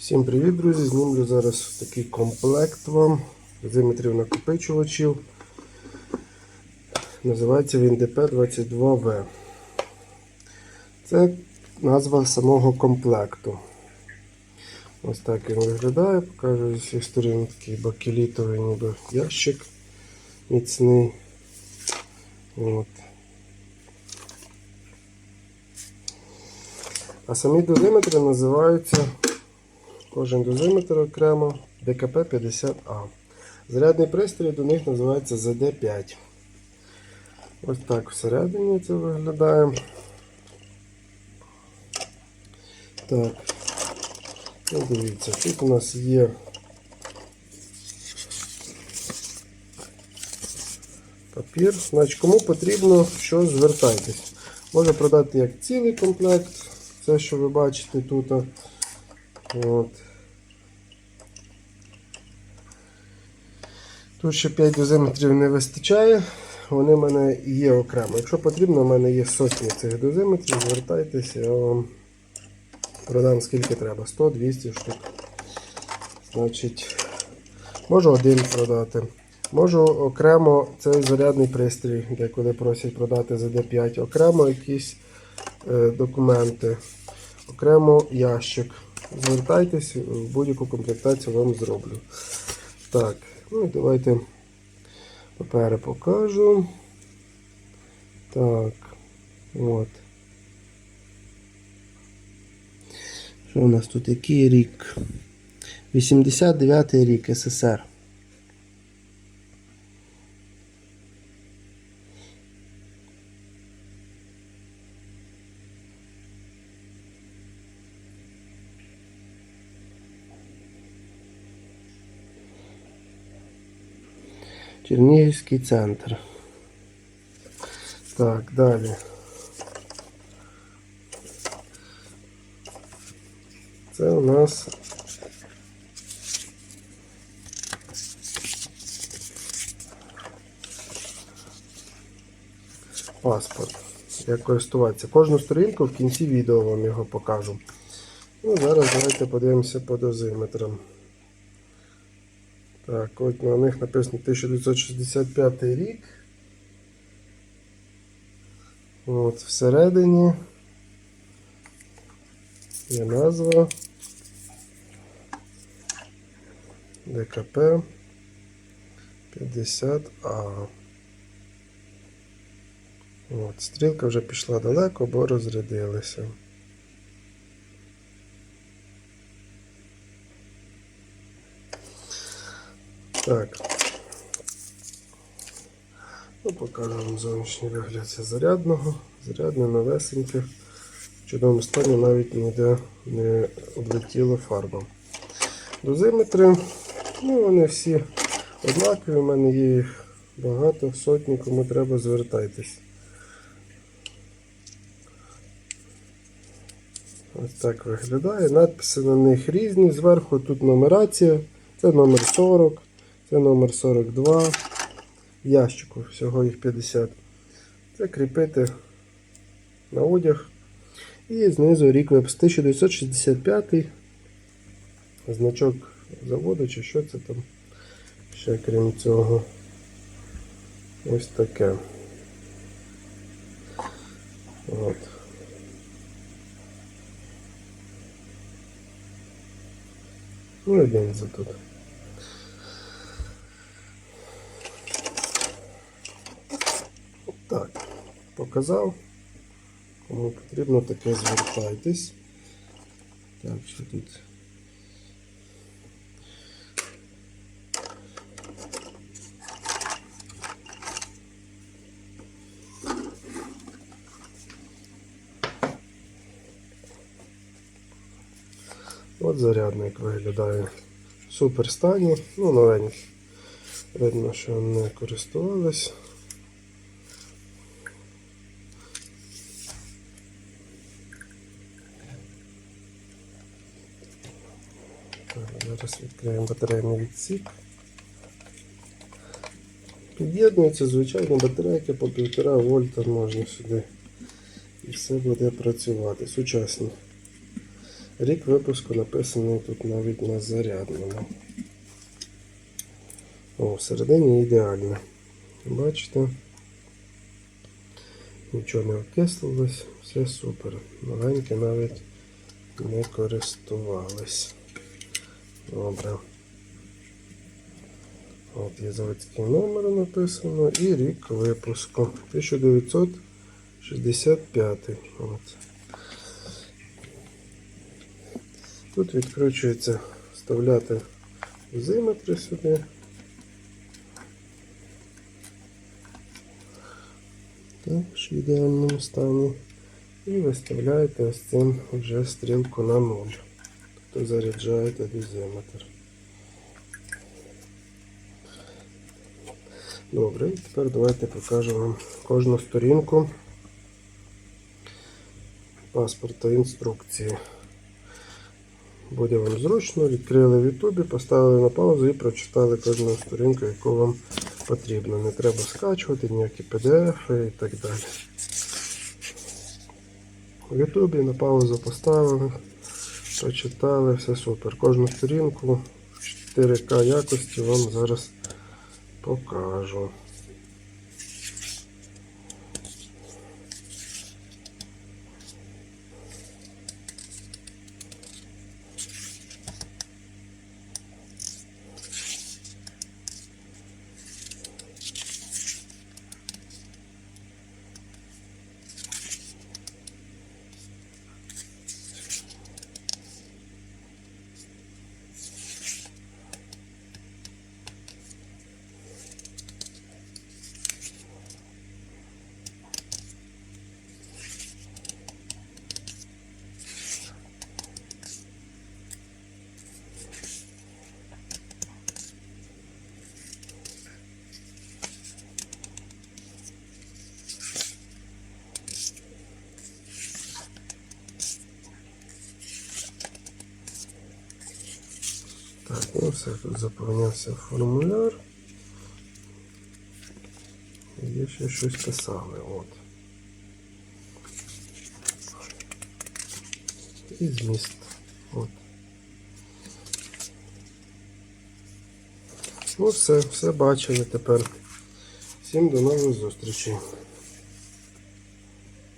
Всім привіт, друзі! Знімлю зараз такий комплект вам дозиметрів накопичувачів. Називається він DP22V. Це назва самого комплекту. Ось так він виглядає. Покажу зі всіх сторін такий бакелітовий ніби ящик міцний. От. А самі дозиметри називаються Кожен дозиметр окремо ДКП-50А. Зарядний пристрій до них називається ЗД5. Ось так всередині це виглядає. Так. Ну, дивіться, тут у нас є папір. Значить, кому потрібно, що звертайтесь. Можу продати як цілий комплект, це, що ви бачите тут. От. Тут ще 5 дозиметрів не вистачає, вони в мене є окремо. Якщо потрібно, в мене є сотні цих дозиметрів, звертайтеся, я вам продам скільки треба, 100-200 штук. Значить, можу один продати. Можу окремо цей зарядний пристрій, де коли просять продати за D5, окремо якісь е, документи, окремо ящик. Звертайтесь, в будь-яку комплектацію вам зроблю. Так, ну і давайте папери покажу. Так, от. Що у нас тут? Який рік? 89-й рік СССР. Чернігівський центр. Так, далі. Це у нас паспорт. Як користуватися. Кожну сторінку в кінці відео вам його покажу. Ну, зараз давайте подивимося по дозиметрам. Так, от на них написано 1965 рік. От, всередині є назва ДКП 50А. От, стрілка вже пішла далеко, бо розрядилася. Так. Ну, покажу вам зовнішній вигляд зарядного. Зарядне новесеньке. В чудовому стані навіть ніде не облетіло фарба. Дозиметри, ну вони всі однакові, у мене є їх багато, сотні, кому треба звертайтесь. Ось так виглядає. Надписи на них різні. Зверху тут нумерація. Це номер 40, це номер 42. Ящику всього їх 50. Це кріпити на одяг. І знизу рік випуск 1965. Значок заводу чи що це там. Ще крім цього. Ось таке. От. Ну і лінза тут. Так, показав. Кому потрібно таке звертайтесь. Так, що тут? От зарядник виглядає в супер стані, ну новенький. Видно, що не користувались. Так, зараз відкриємо батарейний відсік. Під'єднується звичайно батарейка по 1,5 вольта можна сюди. І все буде працювати. Сучасні Рік випуску написаний тут навіть на зарядному. О, всередині ідеально. Бачите? Нічого не окислилось, все супер. Новеньке навіть не користувались. Добре. От є заводський номер написано і рік випуску. 1965. От. Тут відкручується вставляти дозиметри сюди. Також в ідеальному стані. І виставляєте ось цим вже стрілку на 0. Тобто заряджаєте дозиметр. Добре, тепер давайте покажу вам кожну сторінку паспорта інструкції. Буде вам зручно, відкрили в Ютубі, поставили на паузу і прочитали кожну сторінку, яку вам потрібно. Не треба скачувати ніякі PDF і так далі. В Ютубі на паузу поставили, прочитали, все супер. Кожну сторінку в 4К якості вам зараз покажу. Так, ну все, тут заповнявся формуляр. Є ще щось писали. От. І зміст. От. Ну все, все бачили тепер. Всім до нових зустрічей.